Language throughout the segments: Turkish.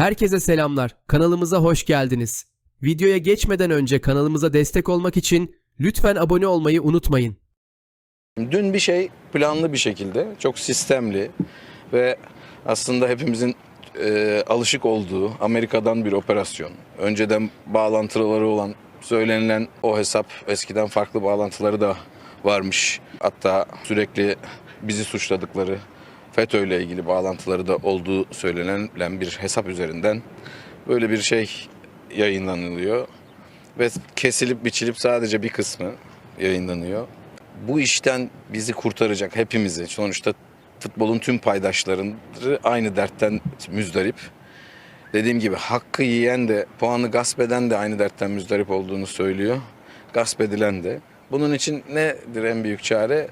Herkese selamlar. Kanalımıza hoş geldiniz. Videoya geçmeden önce kanalımıza destek olmak için lütfen abone olmayı unutmayın. Dün bir şey planlı bir şekilde, çok sistemli ve aslında hepimizin e, alışık olduğu Amerika'dan bir operasyon. Önceden bağlantıları olan, söylenilen o hesap eskiden farklı bağlantıları da varmış. Hatta sürekli bizi suçladıkları FETÖ ile ilgili bağlantıları da olduğu söylenen bir hesap üzerinden böyle bir şey yayınlanılıyor ve kesilip biçilip sadece bir kısmı yayınlanıyor. Bu işten bizi kurtaracak hepimizi. Sonuçta futbolun tüm paydaşları aynı dertten müzdarip. Dediğim gibi hakkı yiyen de puanı gasp eden de aynı dertten müzdarip olduğunu söylüyor. Gasp edilen de. Bunun için nedir en büyük çare?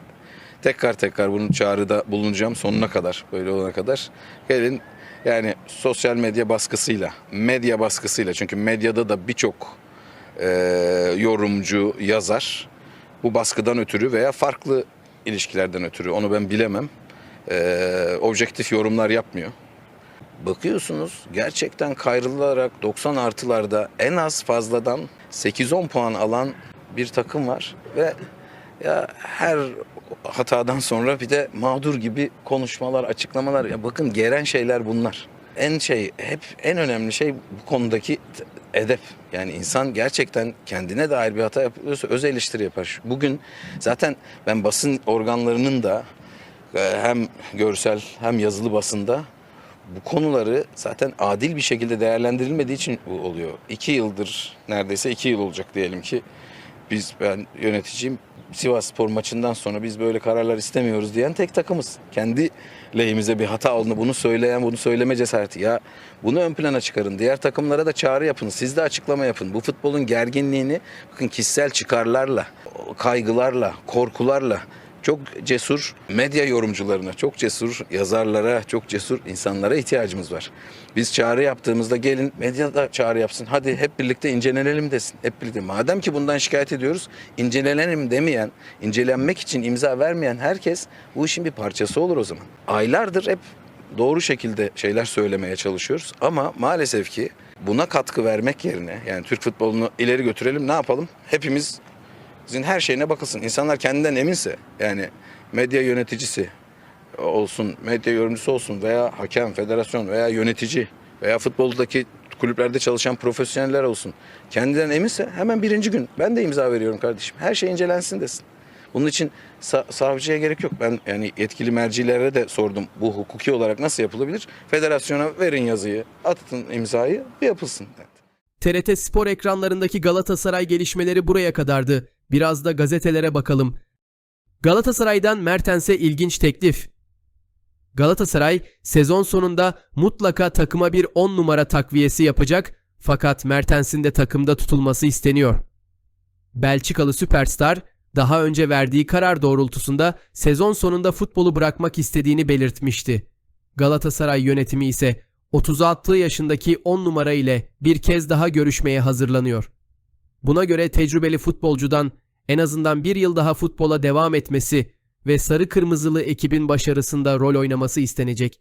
Tekrar tekrar bunun çağrıda bulunacağım sonuna kadar, böyle olana kadar. Gelin yani sosyal medya baskısıyla, medya baskısıyla çünkü medyada da birçok e, yorumcu, yazar bu baskıdan ötürü veya farklı ilişkilerden ötürü onu ben bilemem. E, objektif yorumlar yapmıyor. Bakıyorsunuz gerçekten kayrılarak 90 artılarda en az fazladan 8-10 puan alan bir takım var ve ya her hatadan sonra bir de mağdur gibi konuşmalar, açıklamalar. Ya bakın gelen şeyler bunlar. En şey hep en önemli şey bu konudaki edep. Yani insan gerçekten kendine dair bir hata yapıyorsa öz eleştiri yapar. Bugün zaten ben basın organlarının da e, hem görsel hem yazılı basında bu konuları zaten adil bir şekilde değerlendirilmediği için bu oluyor. İki yıldır neredeyse iki yıl olacak diyelim ki biz ben yöneticiyim Sivas Spor maçından sonra biz böyle kararlar istemiyoruz diyen tek takımız. Kendi lehimize bir hata olduğunu bunu söyleyen bunu söyleme cesareti. Ya bunu ön plana çıkarın. Diğer takımlara da çağrı yapın. Siz de açıklama yapın. Bu futbolun gerginliğini bakın kişisel çıkarlarla, kaygılarla, korkularla çok cesur medya yorumcularına, çok cesur yazarlara, çok cesur insanlara ihtiyacımız var. Biz çağrı yaptığımızda gelin medya da çağrı yapsın. Hadi hep birlikte incelenelim desin. Hep birlikte. Madem ki bundan şikayet ediyoruz, incelenelim demeyen, incelenmek için imza vermeyen herkes bu işin bir parçası olur o zaman. Aylardır hep doğru şekilde şeyler söylemeye çalışıyoruz ama maalesef ki buna katkı vermek yerine yani Türk futbolunu ileri götürelim ne yapalım? Hepimiz sizin her şeyine bakılsın. İnsanlar kendinden eminse yani medya yöneticisi olsun, medya yorumcusu olsun veya hakem, federasyon veya yönetici veya futboldaki kulüplerde çalışan profesyoneller olsun. Kendinden eminse hemen birinci gün ben de imza veriyorum kardeşim. Her şey incelensin desin. Bunun için sa- savcıya gerek yok. Ben yani yetkili mercilere de sordum. Bu hukuki olarak nasıl yapılabilir? Federasyona verin yazıyı, atın imzayı, yapılsın. TRT Spor ekranlarındaki Galatasaray gelişmeleri buraya kadardı. Biraz da gazetelere bakalım. Galatasaray'dan Mertens'e ilginç teklif. Galatasaray sezon sonunda mutlaka takıma bir 10 numara takviyesi yapacak fakat Mertens'in de takımda tutulması isteniyor. Belçikalı süperstar daha önce verdiği karar doğrultusunda sezon sonunda futbolu bırakmak istediğini belirtmişti. Galatasaray yönetimi ise 36 yaşındaki 10 numara ile bir kez daha görüşmeye hazırlanıyor. Buna göre tecrübeli futbolcudan en azından bir yıl daha futbola devam etmesi ve sarı kırmızılı ekibin başarısında rol oynaması istenecek.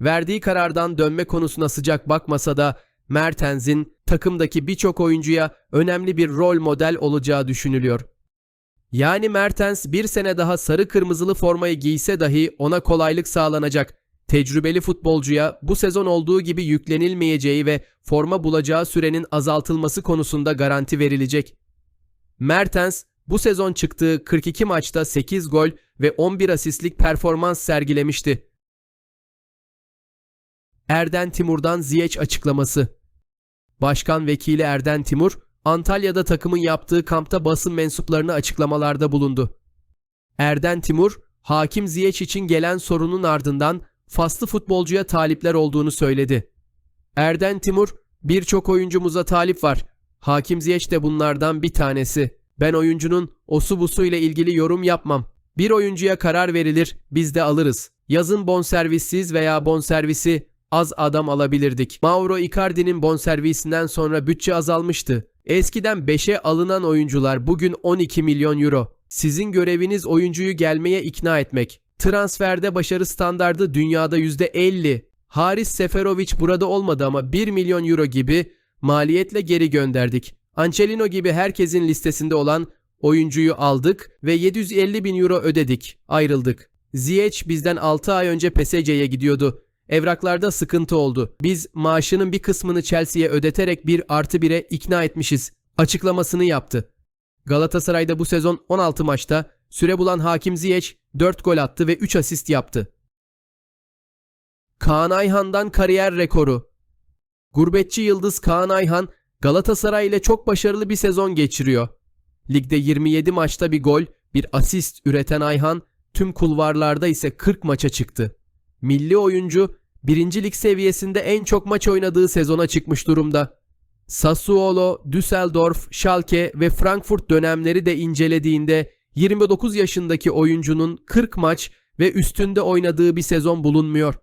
Verdiği karardan dönme konusuna sıcak bakmasa da Mertens'in takımdaki birçok oyuncuya önemli bir rol model olacağı düşünülüyor. Yani Mertens bir sene daha sarı kırmızılı formayı giyse dahi ona kolaylık sağlanacak. Tecrübeli futbolcuya bu sezon olduğu gibi yüklenilmeyeceği ve forma bulacağı sürenin azaltılması konusunda garanti verilecek. Mertens bu sezon çıktığı 42 maçta 8 gol ve 11 asistlik performans sergilemişti. Erden Timur'dan Ziyech açıklaması. Başkan Vekili Erden Timur, Antalya'da takımın yaptığı kampta basın mensuplarına açıklamalarda bulundu. Erden Timur, Hakim Ziyech için gelen sorunun ardından faslı futbolcuya talipler olduğunu söyledi. Erden Timur, birçok oyuncumuza talip var. Hakim Ziyech de bunlardan bir tanesi. Ben oyuncunun osu busu ile ilgili yorum yapmam. Bir oyuncuya karar verilir, biz de alırız. Yazın bonservissiz veya bonservisi az adam alabilirdik. Mauro Icardi'nin bonservisinden sonra bütçe azalmıştı. Eskiden 5'e alınan oyuncular bugün 12 milyon euro. Sizin göreviniz oyuncuyu gelmeye ikna etmek. Transferde başarı standardı dünyada %50. Haris Seferovic burada olmadı ama 1 milyon euro gibi maliyetle geri gönderdik. Ancelino gibi herkesin listesinde olan oyuncuyu aldık ve 750 bin euro ödedik. Ayrıldık. Ziyech bizden 6 ay önce PSG'ye gidiyordu. Evraklarda sıkıntı oldu. Biz maaşının bir kısmını Chelsea'ye ödeterek bir artı 1'e ikna etmişiz. Açıklamasını yaptı. Galatasaray'da bu sezon 16 maçta süre bulan Hakim Ziyech 4 gol attı ve 3 asist yaptı. Kaan Ayhan'dan kariyer rekoru. Gurbetçi yıldız Kaan Ayhan Galatasaray ile çok başarılı bir sezon geçiriyor. Ligde 27 maçta bir gol, bir asist üreten Ayhan tüm kulvarlarda ise 40 maça çıktı. Milli oyuncu 1. lig seviyesinde en çok maç oynadığı sezona çıkmış durumda. Sassuolo, Düsseldorf, Schalke ve Frankfurt dönemleri de incelediğinde 29 yaşındaki oyuncunun 40 maç ve üstünde oynadığı bir sezon bulunmuyor.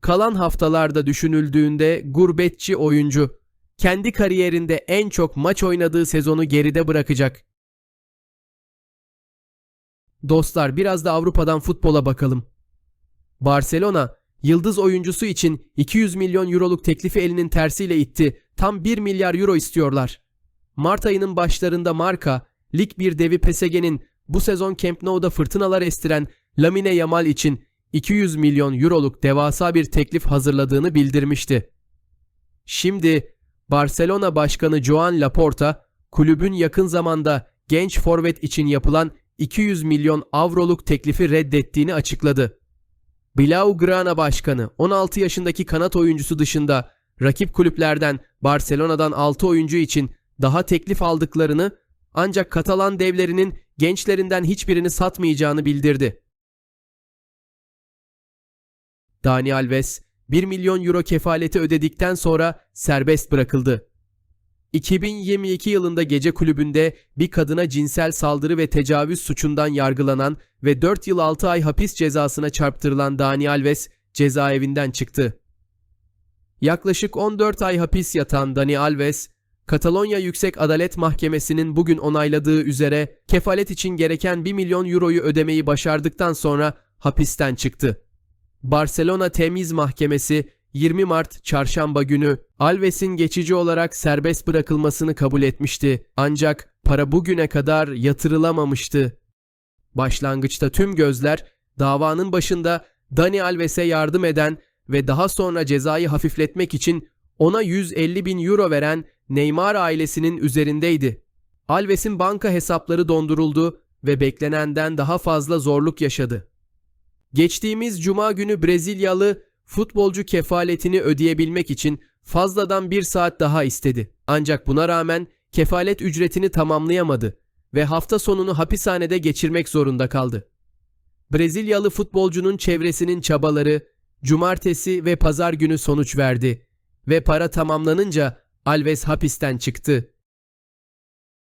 Kalan haftalarda düşünüldüğünde gurbetçi oyuncu kendi kariyerinde en çok maç oynadığı sezonu geride bırakacak. Dostlar biraz da Avrupa'dan futbola bakalım. Barcelona yıldız oyuncusu için 200 milyon euroluk teklifi elinin tersiyle itti. Tam 1 milyar euro istiyorlar. Mart ayının başlarında Marka, Lig 1 devi PSG'nin bu sezon Camp Nou'da fırtınalar estiren Lamine Yamal için 200 milyon euroluk devasa bir teklif hazırladığını bildirmişti. Şimdi Barcelona Başkanı Joan Laporta kulübün yakın zamanda genç forvet için yapılan 200 milyon avroluk teklifi reddettiğini açıkladı. Blaugrana Başkanı 16 yaşındaki kanat oyuncusu dışında rakip kulüplerden Barcelona'dan 6 oyuncu için daha teklif aldıklarını ancak Katalan devlerinin gençlerinden hiçbirini satmayacağını bildirdi. Dani Alves 1 milyon euro kefaleti ödedikten sonra serbest bırakıldı. 2022 yılında gece kulübünde bir kadına cinsel saldırı ve tecavüz suçundan yargılanan ve 4 yıl 6 ay hapis cezasına çarptırılan Dani Alves cezaevinden çıktı. Yaklaşık 14 ay hapis yatan Dani Alves, Katalonya Yüksek Adalet Mahkemesi'nin bugün onayladığı üzere kefalet için gereken 1 milyon euroyu ödemeyi başardıktan sonra hapisten çıktı. Barcelona Temiz Mahkemesi 20 Mart çarşamba günü Alves'in geçici olarak serbest bırakılmasını kabul etmişti. Ancak para bugüne kadar yatırılamamıştı. Başlangıçta tüm gözler davanın başında Dani Alves'e yardım eden ve daha sonra cezayı hafifletmek için ona 150 bin euro veren Neymar ailesinin üzerindeydi. Alves'in banka hesapları donduruldu ve beklenenden daha fazla zorluk yaşadı. Geçtiğimiz cuma günü Brezilyalı futbolcu kefaletini ödeyebilmek için fazladan bir saat daha istedi. Ancak buna rağmen kefalet ücretini tamamlayamadı ve hafta sonunu hapishanede geçirmek zorunda kaldı. Brezilyalı futbolcunun çevresinin çabaları cumartesi ve pazar günü sonuç verdi ve para tamamlanınca Alves hapisten çıktı.